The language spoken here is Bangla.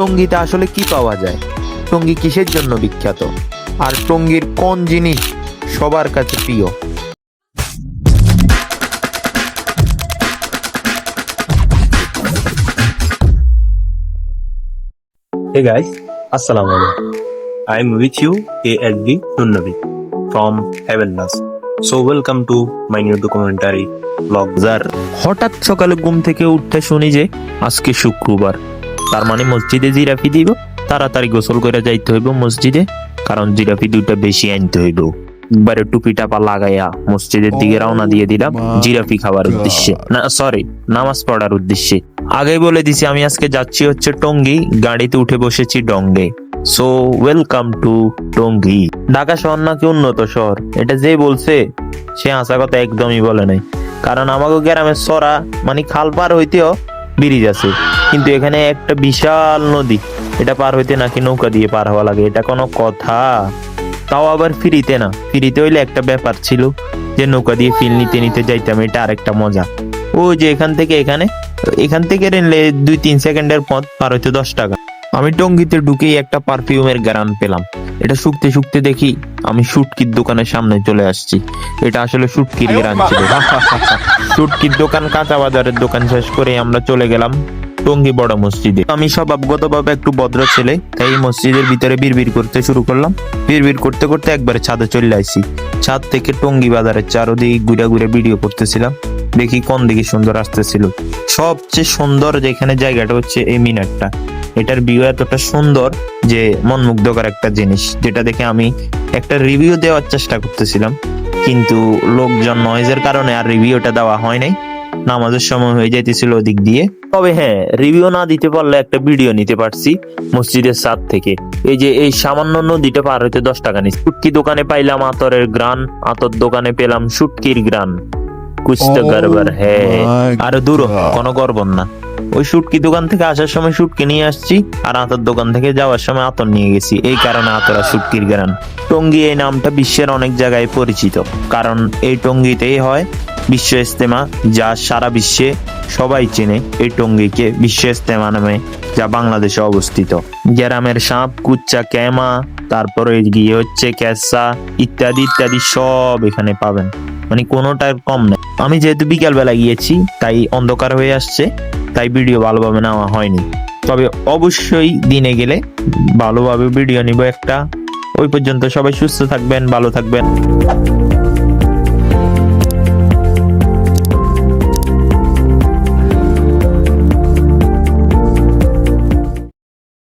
টঙ্গীতে আসলে কি পাওয়া যায় টঙ্গী কিসের জন্য বিখ্যাত আর টঙ্গীর কোন জিনিস সবার কাছে প্রিয় Hey guys, Assalamu alaikum. I am with you, ALD Nunnabi from. So welcome to my new documentary vlog. যার হঠাৎ সকালে ঘুম থেকে উঠতে শুনি যে আজকে শুক্রবার তার মানে মসজিদে জিরাফি দিব তাড়াতাড়ি গোসল করে যাইতে হইব মসজিদে কারণ জিরাফি দুইটা বেশি আনতে হইব। একবারে টুপি টাপা লাগাইয়া মসজিদের দিকে রওনা দিয়ে দিলাম জিরাফি খাবার উদ্দেশ্যে। না সরি নামাজ পড়ার উদ্দেশ্যে। আগেই বলে দিছি আমি আজকে যাচ্ছি হচ্ছে টঙ্গি গাড়িতে উঠে বসেছি ডঙ্গে। So welcome to Tongi. Dhaka শহর নাকি উন্নত শহর? এটা যে বলছে সে আশা কথা একদমই বলে নাই। কারণ আমাকে গ্রামের সরা মানে খাল পার হইতেও ব্রিজ আছে। কিন্তু এখানে একটা বিশাল নদী। এটা পার হইতে নাকি নৌকা দিয়ে পার হওয়া লাগে এটা কোনো কথা। তাও আবার ফ্রিতে না। ফ্রিতে হইলে একটা ব্যাপার ছিল যে নৌকা দিয়ে ফিল নিতে নিতে যাইতাম এটা আরেকটা মজা। ও যে এখান থেকে এখানে এখান থেকে রেলে দুই তিন সেকেন্ডের পথ পার হইতে দশ টাকা। আমি টঙ্গিতে ঢুকেই একটা পারফিউমের গ্রান পেলাম। এটা শুকতে শুকতে দেখি আমি শুটকির দোকানের সামনে চলে আসছি। এটা আসলে শুটকির গ্রান ছিল। শুটকির দোকান কাঁচা বাজারের দোকান শেষ করে আমরা চলে গেলাম। টঙ্গী বড় মসজিদে। আমি স্বভাবগতভাবে একটু ভদ্র ছেলে, তাই মসজিদের ভিতরে বিড়বিড় করতে শুরু করলাম। বিড়বিড় করতে করতে একবারে ছাদে চলে আইছি। ছাদ থেকে টঙ্গী বাজারের চারোদিকে ঘুরে ঘুরে ভিডিও করতেছিলাম। দেখি কোন দিকে সুন্দর আসতেছিল। সবচেয়ে সুন্দর যেখানে জায়গাটা হচ্ছে এই মিনারটা। এটার ভিউ এতটা সুন্দর যে মন মুগ্ধকর একটা জিনিস, যেটা দেখে আমি একটা রিভিউ দেওয়ার চেষ্টা করতেছিলাম। কিন্তু লোকজন নয়েজের কারণে আর রিভিউটা দেওয়া হয় নাই। নামাজের সময় হয়ে যাইতেছিল ওদিক দিয়ে। তবে হ্যাঁ রিভিউ না দিতে পারলে একটা ভিডিও নিতে পারছি মসজিদের সাদ থেকে। এই যে এই সামান্য নদীটা পার হইতে দশ টাকা নিচ্ছে। শুটকি দোকানে পাইলাম আতরের গ্রান আতর দোকানে পেলাম শুটকির গ্রান। হ্যাঁ। আর দূর কোনো গর্বন না। ওই শুটকি দোকান থেকে আসার সময় শুটকি নিয়ে আসছি আর আতর দোকান থেকে যাওয়ার সময় আতর নিয়ে গেছি। এই কারণে আতর আর শুটকির গ্রান। টঙ্গী এই নামটা বিশ্বের অনেক জায়গায় পরিচিত। কারণ এই টঙ্গিতেই হয় বিশ্ব ইস্তেমা যা সারা বিশ্বে সবাই চেনে এই টঙ্গিকে বিশ্ব ইস্তেমা নামে, যা বাংলাদেশে অবস্থিত। গ্রামের সাপ, কুচ্চা, ক্যামা, তারপরে গিয়ে হচ্ছে ক্যাসা, ইত্যাদি ইত্যাদি সব এখানে পাবেন। মানে কোনোটার কম নেই। আমি যেহেতু বিকাল বেলা গিয়েছি, তাই অন্ধকার হয়ে আসছে, তাই ভিডিও ভালোভাবে নেওয়া হয়নি। তবে অবশ্যই দিনে গেলে ভালোভাবে ভিডিও নিব একটা। ওই পর্যন্ত সবাই সুস্থ থাকবেন, ভালো থাকবেন।